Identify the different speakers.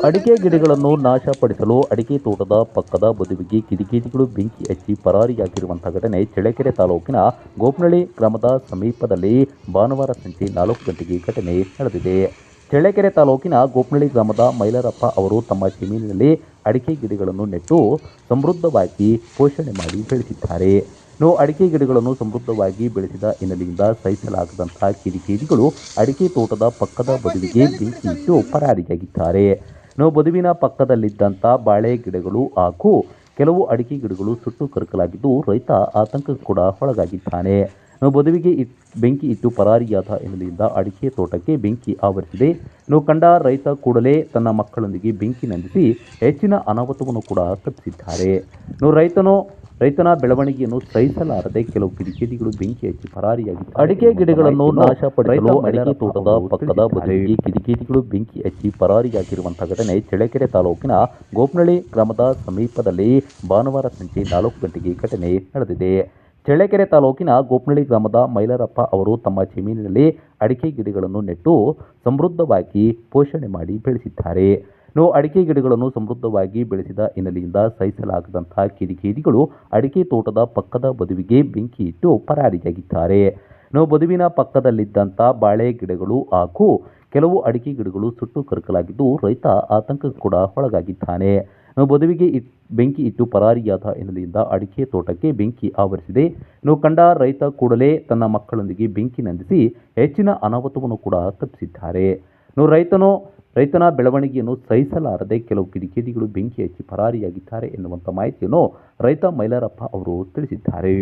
Speaker 1: ಅಡಿಕೆ ಗಿಡಗಳನ್ನು ನಾಶಪಡಿಸಲು ಅಡಿಕೆ ತೋಟದ ಪಕ್ಕದ ಬದುವಿಗೆ ಕಿಡಿಗೇಡಿಗಳು ಬೆಂಕಿ ಹಚ್ಚಿ ಪರಾರಿಯಾಗಿರುವಂತಹ ಘಟನೆ ಚಳ್ಳಕೆರೆ ತಾಲೂಕಿನ ಗೋಪನಳ್ಳಿ ಗ್ರಾಮದ ಸಮೀಪದಲ್ಲಿ ಭಾನುವಾರ ಸಂಜೆ ನಾಲ್ಕು ಗಂಟೆಗೆ ಘಟನೆ ನಡೆದಿದೆ. ಚಳ್ಳಕೆರೆ ತಾಲೂಕಿನ ಗೋಪನಳ್ಳಿ ಗ್ರಾಮದ ಮೈಲಾರಪ್ಪ ಅವರು ತಮ್ಮ ಜಮೀನಿನಲ್ಲಿ ಅಡಿಕೆ ಗಿಡಗಳನ್ನು ನೆಟ್ಟು ಸಮೃದ್ಧವಾಗಿ ಪೋಷಣೆ ಮಾಡಿ ಬೆಳೆಸಿದ್ದಾರೆ. ಇನ್ನು ಅಡಿಕೆ ಗಿಡಗಳನ್ನು ಸಮೃದ್ಧವಾಗಿ ಬೆಳೆಸಿದ ಹಿನ್ನೆಲೆಯಿಂದ ಸಹಿಸಲಾಗದಂತಹ ಕಿಡಿಗೇಡಿಗಳು ಅಡಿಕೆ ತೋಟದ ಪಕ್ಕದ ಬದಲಿಗೆ ಬೆಂಕಿ ಇಟ್ಟು ಪರಾರಿಯಾಗಿದ್ದಾರೆ. ಇನ್ನು ಬದುವಿನ ಪಕ್ಕದಲ್ಲಿದ್ದಂಥ ಬಾಳೆ ಗಿಡಗಳು ಹಾಗೂ ಕೆಲವು ಅಡಿಕೆ ಗಿಡಗಳು ಸುಟ್ಟು ಕರಕಲಾಗಿದ್ದು ರೈತ ಆತಂಕಕ್ಕೆ ಕೂಡ ಒಳಗಾಗಿದ್ದಾನೆ. ನಾವು ಬದುವಿಗೆ ಇಟ್, ಬೆಂಕಿ ಇಟ್ಟು ಪರಾರಿಯಾದ ಹಿನ್ನೆಲೆಯಿಂದ ಅಡಿಕೆ ತೋಟಕ್ಕೆ ಬೆಂಕಿ ಆವರಿಸಿದೆ. ಇನ್ನು ಕಂಡ ರೈತ ಕೂಡಲೇ ತನ್ನ ಮಕ್ಕಳೊಂದಿಗೆ ಬೆಂಕಿ ನಂದಿಸಿ ಹೆಚ್ಚಿನ ಅನಾಹುತವನ್ನು ಕೂಡ ತಪ್ಪಿಸಿದ್ದಾರೆ. ಇನ್ನು ರೈತನು ರೈತನ ಬೆಳವಣಿಗೆಯನ್ನು ಸಹಿಸಲಾರದೆ ಕೆಲವು ಕಿಡಿಗೇಡಿಗಳು ಬೆಂಕಿ ಹಚ್ಚಿ ಪರಾರಿಯಾಗಿ ಅಡಿಕೆ ಗಿಡಗಳನ್ನು ನಾಶಪಡಿಸಲು ಅಡಿಕೆ ತೋಟದ ಪಕ್ಕದ ಬದಿಗೆ ಕಿಡಿಗೇಡಿಗಳು ಬೆಂಕಿ ಹಚ್ಚಿ ಪರಾರಿಯಾಗಿರುವಂತಹ ಘಟನೆ ಚಳ್ಳಕೆರೆ ತಾಲೂಕಿನ ಗೋಪನಹಳ್ಳಿ ಗ್ರಾಮದ ಸಮೀಪದಲ್ಲಿ ಭಾನುವಾರ ಸಂಜೆ ನಾಲ್ಕು ಗಂಟೆಗೆ ಘಟನೆ ನಡೆದಿದೆ. ಚಳ್ಳಕೆರೆ ತಾಲೂಕಿನ ಗೋಪನಹಳ್ಳಿ ಗ್ರಾಮದ ಮೈಲಾರಪ್ಪ ಅವರು ತಮ್ಮ ಜಮೀನಿನಲ್ಲಿ ಅಡಿಕೆ ಗಿಡಗಳನ್ನು ನೆಟ್ಟು ಸಮೃದ್ಧವಾಗಿ ಪೋಷಣೆ ಮಾಡಿ ಬೆಳೆಸಿದ್ದಾರೆ. ಇನ್ನು ಅಡಿಕೆ ಗಿಡಗಳನ್ನು ಸಮೃದ್ಧವಾಗಿ ಬೆಳೆಸಿದ ಹಿನ್ನೆಲೆಯಿಂದ ಸಹಿಸಲಾಗದಂತಹ ಕಿಡಿಗೇಡಿಗಳು ಅಡಿಕೆ ತೋಟದ ಪಕ್ಕದ ಬದುವಿಗೆ ಬೆಂಕಿ ಇಟ್ಟು ಪರಾರಿಯಾಗಿದ್ದಾರೆ. ಇನ್ನು ಬದುವಿನ ಪಕ್ಕದಲ್ಲಿದ್ದಂಥ ಬಾಳೆ ಗಿಡಗಳು ಹಾಗೂ ಕೆಲವು ಅಡಿಕೆ ಗಿಡಗಳು ಸುಟ್ಟು ಕರಕಲಾಗಿದ್ದು ರೈತ ಆತಂಕಕ್ಕೆ ಕೂಡ ಒಳಗಾಗಿದ್ದಾನೆ. ಬದುವಿಗೆ ಬೆಂಕಿ ಇಟ್ಟು ಪರಾರಿಯಾದ ಹಿನ್ನೆಲೆಯಿಂದ ಅಡಿಕೆ ತೋಟಕ್ಕೆ ಬೆಂಕಿ ಆವರಿಸಿದೆ. ಇನ್ನು ಕಂಡ ರೈತ ಕೂಡಲೇ ತನ್ನ ಮಕ್ಕಳೊಂದಿಗೆ ಬೆಂಕಿ ನಂದಿಸಿ ಹೆಚ್ಚಿನ ಅನಾಹುತವನ್ನು ಕೂಡ ತಪ್ಪಿಸಿದ್ದಾರೆ. ಇನ್ನು ರೈತನು ರೈತನ ಬೆಳವಣಿಗೆಯನ್ನು ಸಹಿಸಲಾರದೆ ಕೆಲವು ಕಿಡಿಗೇಡಿಗಳು ಬೆಂಕಿ ಹಚ್ಚಿ ಪರಾರಿಯಾಗಿದ್ದಾರೆ ಎನ್ನುವಂಥ ಮಾಹಿತಿಯನ್ನು ರೈತ ಮೈಲಾರಪ್ಪ ಅವರು ತಿಳಿಸಿದ್ದಾರೆ.